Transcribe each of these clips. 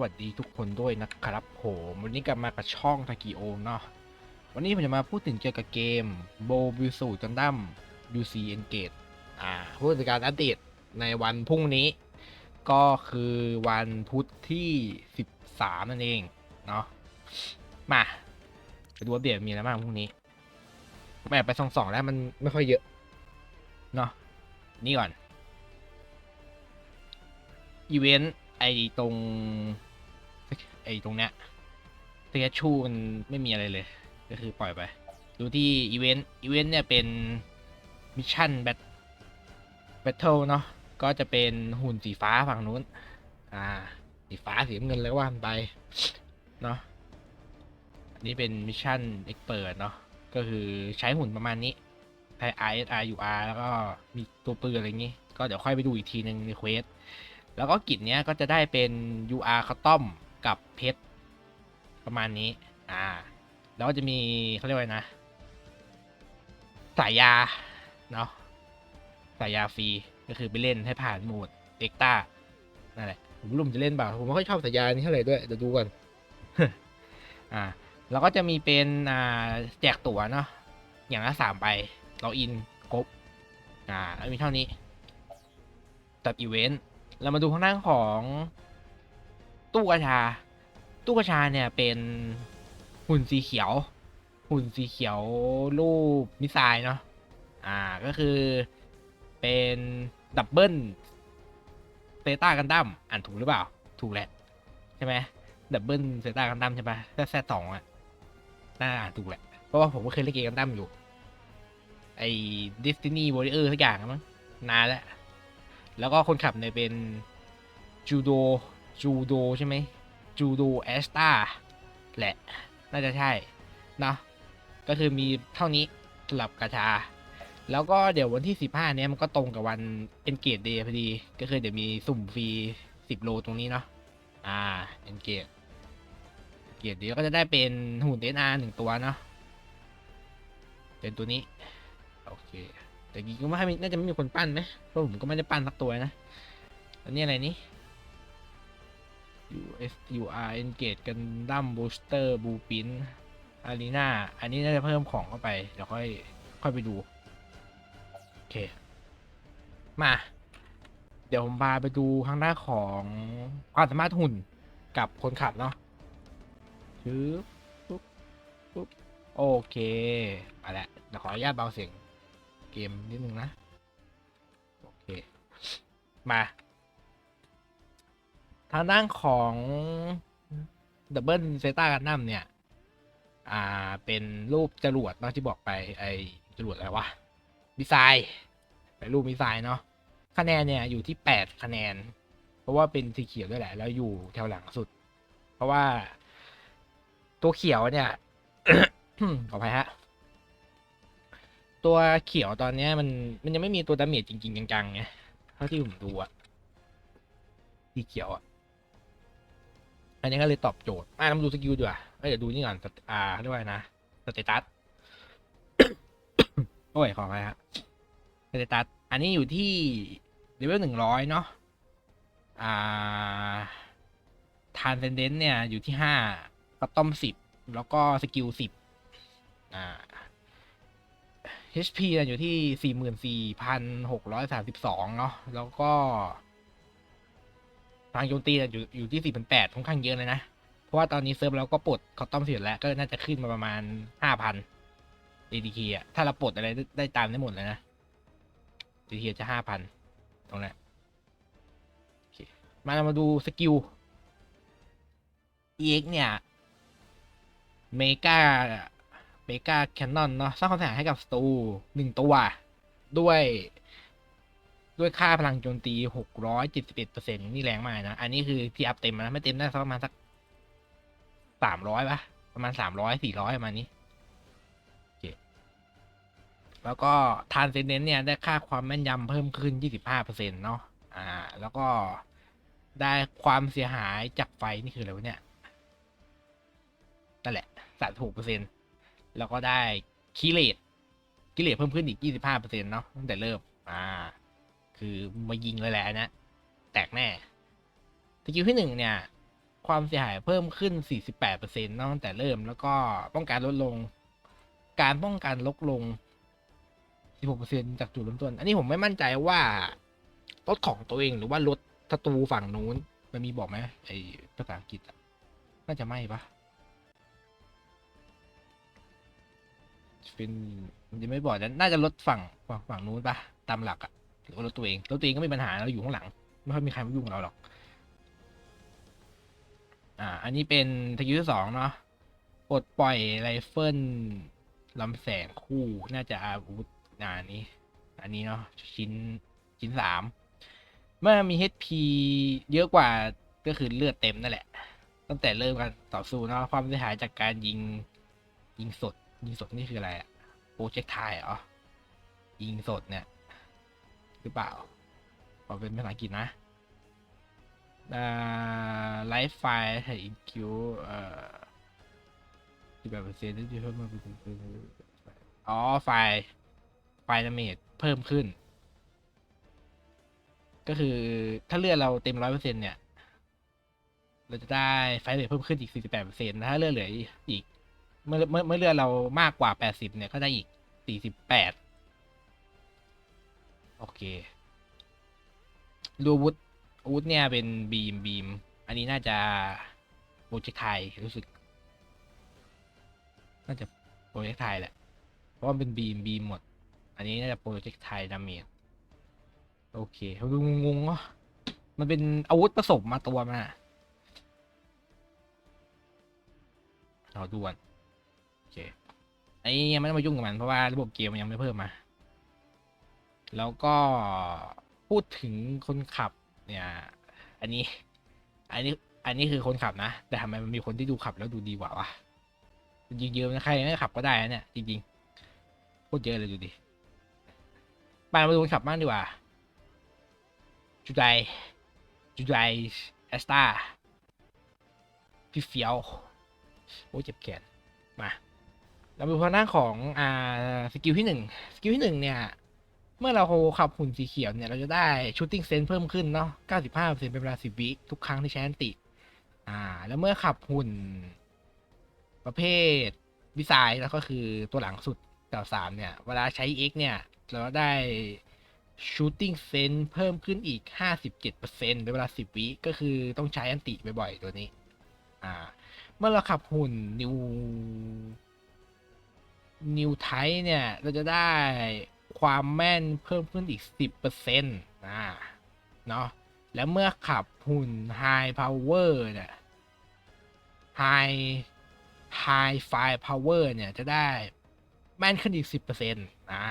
วัสดีทุกคนด้วยนะครับผมวันนี้กลับมากับช่องทากิโอเนาะวันนี้ผมจะมาพูดถึงเกี่ยวกับเกมโบบิสูจันดัม UC Engage อ่าพูดถึงการอัปเดตในวันพรุ่งนี้ ก็คือวันพุธที่ 13 นั่นเองเนาะมาไปดูอัปเดตมีอะไรบ้างพรุ่งนี้ผมแอบไปส่องแล้วมันไม่ค่อยเยอะเนาะนี่ก่อนอีเวนต์ ไอตรง ไอตรงเนี้ยเทียชูมันไม่มีอะไรเลย ก็คือปล่อยไป ดูที่อีเวนต์อีเวนต์เนี่ยเป็นมิชชั่นแบทแบทเทิลเนาะก็จะเป็นหุ่นสีฟ้าฝั่งนู้น อ่า สีฟ้าสีเงินแล้วว่านไป เนาะอันนี้เป็นมิชชั่นเอ็กเปิดเนาะ ก็คือใช้หุ่นประมาณนี้ใช้ ISR UR แล้วก็มีตัวปืนอะไรอย่างงี้ ก็เดี๋ยวค่อยไปดูอีกทีหนึ่งในเควส แล้วก็กิจเนี้ยก็จะได้เป็น UR คัตตอมกับเพชรประมาณนี้ อ่า แล้วก็จะมีเขาเรียกว่าไงนะ สายยา เนาะสายยาฟรี ก็คือไปเล่นให้ผ่านโหมดเอ็กต้า นั่นแหละ ผมไม่รู้ผมจะเล่นเปล่าผมไม่ค่อยชอบสายยานี้เท่าไหร่ด้วย เดี๋ยวดูก่อน อ่า แล้วก็จะมีเป็น อ่า แจกตั๋วเนาะ อย่างละสามใบ เราอินครบ อ่า แล้วมีเท่านี้จัดอีเวนต์ เรามาดูข้างหน้าของตู้กระชา ตู้กระชาเนี่ยเป็นหุ่นสีเขียว หุ่นสีเขียวรูปมิสไซล์เนาะ อ่าก็คือเป็นดับเบิลเซต้ากันดั้มอ่านถูกหรือเปล่า ถูกแหละใช่ไหมดับเบิลเซต้ากันดั้มใช่ปะแค่แค่สองอะน่าอ่านถูกแหละ เพราะว่าผมก็เคยเล่นเกมกันดั้มอยู่ ไอ้ Destiny Warrior สักอย่างมั้งนานแล้ว แล้วก็คนขับเนี่ยเป็นจูโดจูโดใช่ไหมจูโดแอสตาแหละ น่าจะใช่นะก็คือมีเท่านี้สำหรับกาชา แล้วก็เดี๋ยววันที่ 15 เนี้ยมันก็ตรงกับวันเอนเกตเดย์พอดี ก็คือเดี๋ยวมีสุ่มฟรี 10 โลตรงนี้เนาะอ่าเอนเกตเกียรติเดี๋ยวก็จะได้เป็นหุ่นเดนอาหนึ่งตัวเนาะเป็นตัวนี้ โอเค แต่จริงก็ไม่ให้มีน่าจะไม่มีคนปั้นไหมเพราะผมก็ไม่ได้ปั้นสักตัวนะอันนี้อะไรนี่ US UR Engage กันดั้ม Booster Blueprint Arena อันนี้น่าจะเพิ่มของเข้าไป เดี๋ยวค่อยค่อยไปดู โอเค มา เดี๋ยวผมพาไปดูข้างหน้าของความสามารถหุ่นกับคนขับเนาะชื้อปุ๊บปุ๊บโอเคมาแล้วเดี๋ยวขออนุญาตเบาเสียง เกมนิดนึงนะ โอเค มา ทางด้านของดับเบิลเซต้ากันนัมเนี่ย อ่า เป็นรูปจรวดเนาะที่บอกไป ไอจรวดอะไรวะ มิไซล์เป็นรูปมิไซล์เนาะ คะแนนเนี่ยอยู่ที่แปดคะแนน เพราะว่าเป็นสีเขียวด้วยแหละ แล้วอยู่แถวหลังสุด เพราะว่าตัวเขียวเนี่ยขออภัยฮะ ตัวเขียวตอนเนี้ยมันมันยังไม่มีตัวดาเมจจริง ๆ จังๆไงเท่าที่ผมดูอะสีเขียวอะอันนี้ก็เลยตอบโจทย์อะเรามาดูสกิลดีกว่าเอ้ยเดี๋ยวดูนี่ก่อนสเตอ่าเรียนะสเตตัสโอ้ยขอไปฮะสเตตัสอันนี้อยู่ที่เลเวลหนึ่งร้อยเนาะอ่าทานเซนเดนเนี่ยอยู่ที่ห้าก็ต้อมสิบแล้วก็สกิลสิบอ่า HP เนี่ยอยู่ที่ 44,632 เนาะ แล้วก็ ทางโจมตีเนี่ยอยู่อยู่ที่ 4,800ค่อนข้างเยอะเลยนะ เพราะว่าตอนนี้เซิร์ฟเราก็ปลดคอตตอมเสียแล้ว ก็น่าจะขึ้นมาประมาณ 5,000 ADK อะ ถ้าเราปลดอะไรได้ไดตามได้หมดเลยนะ ADK จะ 5,000 ตรงนั้นมาเรามาดูสกิล EX เนี่ย เมกา เมกาแคนนอนเนาะสร้างความเสียหายให้กับสตูหนึ่งตัว ด้วย ด้วยค่าพลังโจมตีหกร้อยเจ็ดสิบเอ็ดเปอร์เซ็นต์นี่แรงมากนะ อันนี้คือที่อัพเต็มนะ ไม่เต็มน่าจะประมาณสักสามร้อยปะประมาณสามร้อยสี่ร้อยประมาณนี้โอเคแล้วก็ทานเซนเนนเนี่ยได้ค่าความแม่นยำเพิ่มขึ้นยี่สิบห้าเปอร์เซ็นต์เนาะ อ่า แล้วก็ได้ความเสียหายจากไฟนี่คืออะไรวะเนี่ย นั่นแหละสามหกเปอร์เซ็นต์ แล้วก็ได้คิเลตคิเลตเพิ่มขึ้นอีก 25%เนาะตั้งแต่เริ่ม อ่า คือมายิงเลยแหละนะ แตกแน่สกิลที่หนึ่งเนี่ย ความเสียหายเพิ่มขึ้น 48%เนอะตั้งแต่เริ่ม แล้วก็ป้องกันลดลง การป้องกันลดลง 16%จากจุดเริ่มต้น อันนี้ผมไม่มั่นใจว่ารถของตัวเองหรือว่ารถศัตรูฝั่งนู้น มันมีบอกไหมไอภาษาอังกฤษอะน่าจะไม่ปะ เป็นมันจะไม่บอกแต่น่าจะรถฝั่งฝั่งฝั่งนู้นปะตามหลักอะหรือว่ารถตัวเองรถตัวเองก็ไม่มีปัญหาเราอยู่ข้างหลัง ไม่ค่อยมีใครมายุ่งเราหรอก อ่า อันนี้เป็นสกิลที่สองเนาะปลดปล่อยไรเฟิลลำแสงคู่น่าจะอาวุธอ่านนี้ อันนี้เนาะชิ้นชิ้นสามเมื่อมี HP เยอะกว่าก็คือเลือดเต็มนั่นแหละ ตั้งแต่เริ่มการต่อสู้เนาะความเสียหายจากการยิงยิงสด ยิงสดนี่คืออะไรอะโปรเจกต์ไทเหรอยิงสดเนี่ย หรือเปล่าขอเป็นภาษาอังกฤษนะไลฟ์ไฟล์ไทอินคิวเอ่อที่แบบเปอร์เซ็นต์ที่เพิ่มมาเป็นอ๋อ ไฟล์ไฟล์ดาเมจเพิ่มขึ้น ก็คือถ้าเลือดเราเต็มร้อยเปอร์เซ็นเนี่ย เราจะได้ไฟล์เรทเพิ่มขึ้นอีก48เปอร์เซ็นต์ถ้าเลือดเหลืออีก เมื่อเมื่อเมื่อเลือดเรามากกว่า80เนี่ยก็ได้อีก48โอเคดูอาวุธอาวุธเนี่ยเป็นบีมบีม อันนี้น่าจะโปรเจกต์ไทยรู้สึก น่าจะโปรเจกต์ไทยแหละ เพราะว่ามันเป็นบีมบีมหมด อันนี้น่าจะโปรเจกต์ไทยดาเมจโอเคดูงงๆเนาะมันเป็นอาวุธผสมมาตัวมาเราด่วน เคไอ้ยังไม่ต้องมายุ่งกับมันเพราะว่าระบบเกมมันยังไม่เพิ่มมา แล้วก็พูดถึงคนขับเนี่ย อันนี้ อันนี้ อันนี้คือคนขับนะ แต่ทำไมมันมีคนที่ดูขับแล้วดูดีกว่าวะจริงๆเยอะนะใครไม่ขับก็ได้นะเนี่ยจริงๆโคตรเยอะเลยดูดิไปมาดูคนขับบ้างดีกว่าจูไดจูไดแอสตาพี่เฟียวโอ้ยเจ็บแขนมา เราดูพหน้าของอ่าสกิลที่หนึ่งสกิลที่หนึ่งเนี่ย เมื่อเราขับหุ่นสีเขียวเนี่ย เราจะได้ชูตติ้งเซนเพิ่มขึ้นเนาะ95%เป็นเวลา 10 วิทุกครั้งที่ใช้อันติ อ่า แล้วเมื่อขับหุ่น ประเภทวิสัยแล้วก็คือตัวหลังสุดแถวสามเนี่ย เวลาใช้ X เนี่ย เราได้ shooting s e n s เพิ่มขึ้นอีก 57%เป็นเวลา 10 วิก็คือต้องใช้อันติบ่อยๆ ตัวนี้ อ่า เมื่อเราขับหุ่น new new type เนี่ย เราจะได้ความแม่นเพิ่มขึ้นอีก 10%นะเนาะแล้วเมื่อขับหุ่น high power เนี่ย high high fire power เนี่ย จะได้แม่นขึ้นอีก 10%อ่า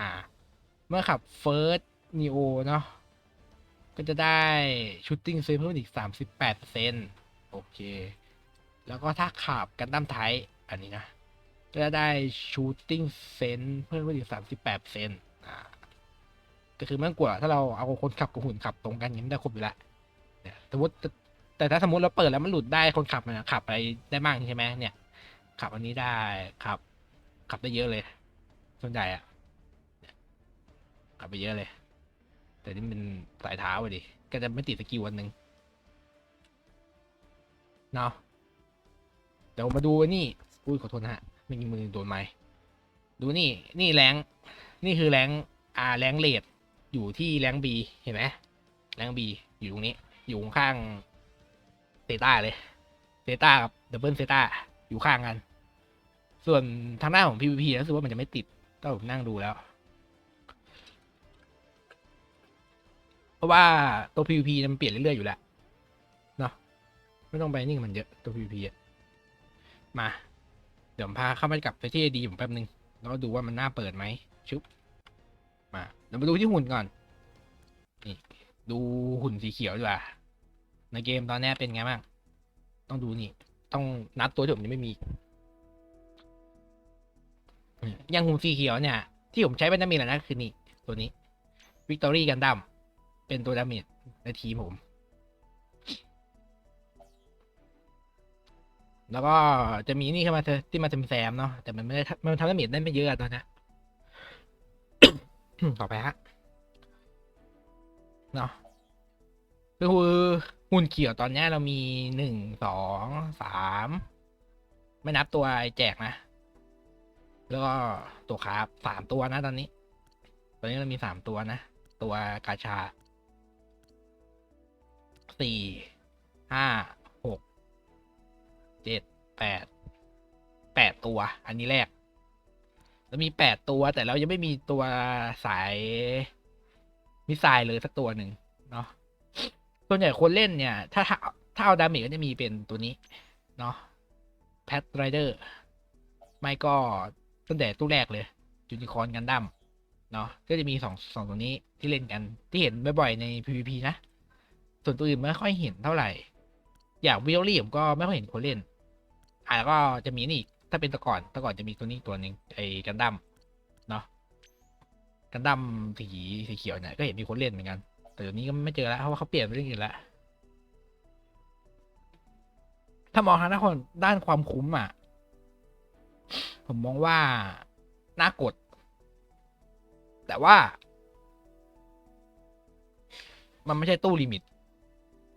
เมื่อขับ first neo เนาะก็จะได้ shooting s a เพิ่มอีก 38%โอเค แล้วก็ถ้าขับกันดั้มไทอันนี้นะ จะได้ shooting sense เพิ่มขึ้นอีก38%อ่าก็คือมันกว่าถ้าเราเอาคนขับกับหุ่นขับตรงกันอย่างนี้ได้ครบอยู่แล้วเนี่ยสมมติแต่ถ้าสมมติเราเปิดแล้วมันหลุดได้คนขับมันขับไปได้มากใช่ไหมเนี่ย ขับอันนี้ได้ขับ ขับได้เยอะเลย ส่วนใหญ่อะขับไปเยอะเลย แต่นี่มันสายเท้าอะดิก็จะไม่ติดสกิลวันหนึ่งเนาะเดี๋ยวมาดูนี่อุ้ยขอโทษนะฮะ มีมือโดนไม้ดูนี่นี่แรงนี่คือแรงอ่าแรงเลดอยู่ที่แรงบีเห็นไหมแรงบีอยู่ตรงนี้ อยู่ข้างเซต้าเลยเซต้ากับดับเบิลเซต้าอยู่ข้างกัน ส่วนทางหน้าของ PVP รู้สึกว่ามันจะไม่ติดก็ผมนั่งดูแล้ว เพราะว่าตัว PVP มันเปลี่ยนเรื่อยๆอยู่แล้วเนาะไม่ต้องไปนิ่งมันเยอะตัว PVP อะมา ดี๋ยวผมพาเข้ามากับไปที่ดีผมแป๊บนึง แล้วดูว่ามันน่าเปิดไหมชุบมาเดี๋ยวมาดูที่หุ่นก่อน นี่ ดูหุ่นสีเขียวดีกว่าในเกมตอนนี้เป็นไงบ้าง ต้องดูนี่ ต้องนับตัวที่ผมยังไม่มีอย่างหุ่นสีเขียวเนี่ย ที่ผมใช้เป็นดาเมจแหละนะคือนี่ ตัวนี้วิกตอรี่กันดัมเป็นตัวดาเมจในทีมผม แล้วก็จะมีนี่เข้ามาที่มาทำแซมเนาะแต่มันไม่ได้มันทำดาเมจได้ไม่เยอะตอนนี้ต่อไปฮะเนาะคือหุ่นเขียวตอนนี้เรามีหนึ่งสองสามไม่นับตัวไอ้แจกนะ แล้วก็ตัวคราสามตัวนะตอนนี้ ตอนนี้เรามีสามตัวนะ ตัวกาชาสี่ห้า เจ็ดแปดแปดตัว อันนี้แรก แล้วมีแปดตัวแต่เรายังไม่มีตัวสายมิสไซล์เลยสักตัวหนึ่งเนาะส่วนใหญ่คนเล่นเนี่ยถ้าถ้าถ้าเอาดาเมจก็จะมีเป็นตัวนี้ เนาะแพทไรเดอร์ไม่ก็ตั้งแต่ตู้แรกเลยยูนิคอนกันดั้มเนาะก็จะมีสองสองตัวนี้ที่เล่นกันที่เห็นบ่อยๆใน PVP นะ ส่วนตัวอื่นไม่ค่อยเห็นเท่าไหร่ อย่างวิลลี่ผมก็ไม่ค่อยเห็นคนเล่น อ่าแล้วก็จะมีนี่ถ้าเป็นตะก่อนตะก่อนจะมีตัวนี้ตัวหนึ่งไอ้กันดั้มเนาะกันดั้มสีสีเขียวเนี่ยก็เห็นมีคนเล่นเหมือนกัน แต่เดี๋ยวนี้ก็ไม่เจอแล้วเพราะว่าเขาเปลี่ยนไปเรื่องอื่นแล้วถ้ามองทางด้านคนด้านความคุ้มอะ ผมมองว่าน่ากด แต่ว่า มันไม่ใช่ตู้ลิมิต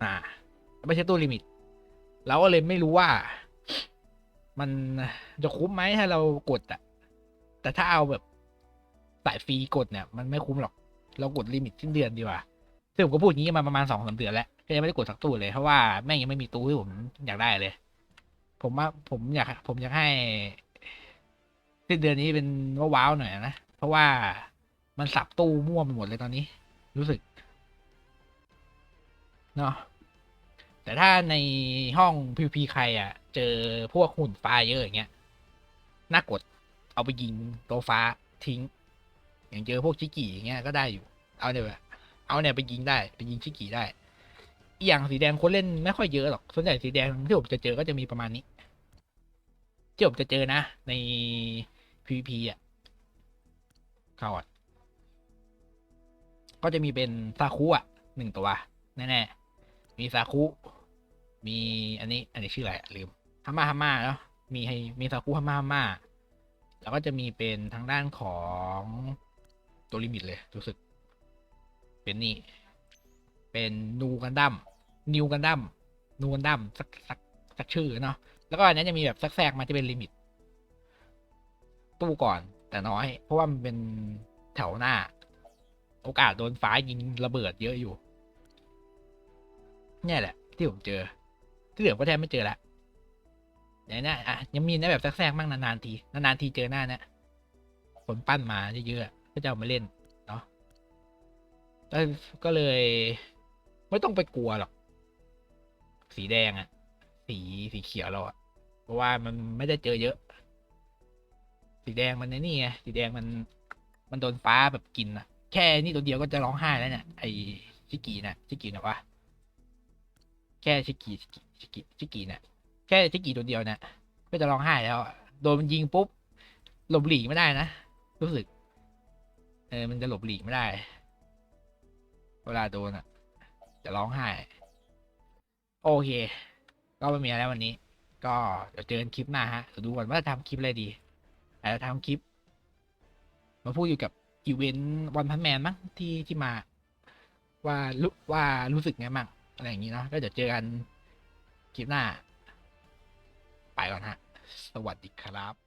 อ่า ไม่ใช่ตู้ลิมิต เราก็เลยไม่รู้ว่า มันจะคุ้มไหมถ้าเรากดอะแต่ถ้าเอาแบบสายฟรีกดเนี่ย มันไม่คุ้มหรอก เรากดลิมิตสิ้นเดือนดีกว่าซึ่งผมก็พูดงี้มาประมาณสองสามเดือนแล้วก็ยังไม่ได้กดสักตู้เลยเพราะว่าแม่งยังไม่มีตู้ที่ผมอยากได้เลย ผมว่าผมอยาก ผมอยากให้สิ้นเดือนนี้เป็นว้าวๆหน่อยนะ เพราะว่ามันสับตู้มั่วไปหมดเลยตอนนี้ รู้สึก เนาะ แต่ถ้าในห้อง PVP ใครอะ เจอพวกหุ่นฟ้าเยอะอย่างเงี้ยน่ากดเอาไปยิงตัวฟ้าทิ้ง อย่างเจอพวกชิกิอย่างเงี้ยก็ได้อยู่ เอาเนี่ยเอาเนี่ยไปยิงได้ไปยิงชิกิได้อีอย่างสีแดงคนเล่นไม่ค่อยเยอะหรอกส่วนใหญ่สีแดงที่ผมจะเจอก็จะมีประมาณนี้ที่ผมจะเจอนะ ใน PVP อะเขาอะก็จะมีเป็นซาคุอะหนึ่งตัว แน่ๆมีซาคุ มีอันนี้ อันนี้ชื่ออะไรลืมฮาม่าฮาม่าเนาะมีให้มีซาคุฮาม่าฮาม่าแล้วก็จะมีเป็นทางด้านของตัวลิมิตเลย รู้สึก เป็นนี่ เป็นนูกันดั้มนิวกันดั้มนูกันดั้มสักสักสักชื่อเนาะแล้วก็อันนี้จะมีแบบแทรกมาจะเป็นลิมิต ตู้ก่อนแต่น้อย เพราะว่ามันเป็นแถวหน้า โอกาสโดนฟ้ายิงระเบิดเยอะอยู่ เนี่ยแหละ ที่ผมเจอ ที่เหลือก็แทบไม่เจอละอย่นี้อะยังมีนะแบบแทรกๆบ้างนานๆทีนานๆทีเจอหน้านี่ยคนปั้นมาเยอะๆก็จะเอามาเล่นเนาะก็เลย ไม่ต้องไปกลัวหรอก สีแดงอะสีสีเขียวเราอะเพราะว่ามันไม่ได้เจอเยอะ สีแดงมันในนี่ไงสีแดงมัน มันโดนฟ้าแบบกินอะแค่นี่ตัวเดียวก็จะร้องไห้แล้วเนี่ยไอ้ชิกินะชิกินะวะ แค่ชิกิชิกิชิกิชิกิเนี่ยแค่ชิกิตัวเดียวเนี่ยก็จะร้องไห้แล้ว โดนมันยิงปุ๊บหลบหลีกไม่ได้นะ รู้สึก เออมันจะหลบหลีกไม่ได้ เวลาโดนอะ จะร้องไห้ โอเค ก็ไม่มีอะไรแล้ววันนี้ ก็เดี๋ยวเจอกันคลิปหน้าฮะเดี๋ยวดูก่อนว่าจะทำคลิปอะไรดีอาจจะทำคลิป มาพูดอยู่กับอีเวนต์วันพันแมนมั้งที่ที่มา ว่ารู้ว่ารู้สึกไงมั่ง อะไรอย่างนี้เนาะก็เดี๋ยวเจอกันคลิปหน้า ไปก่อนฮะ สวัสดีครับ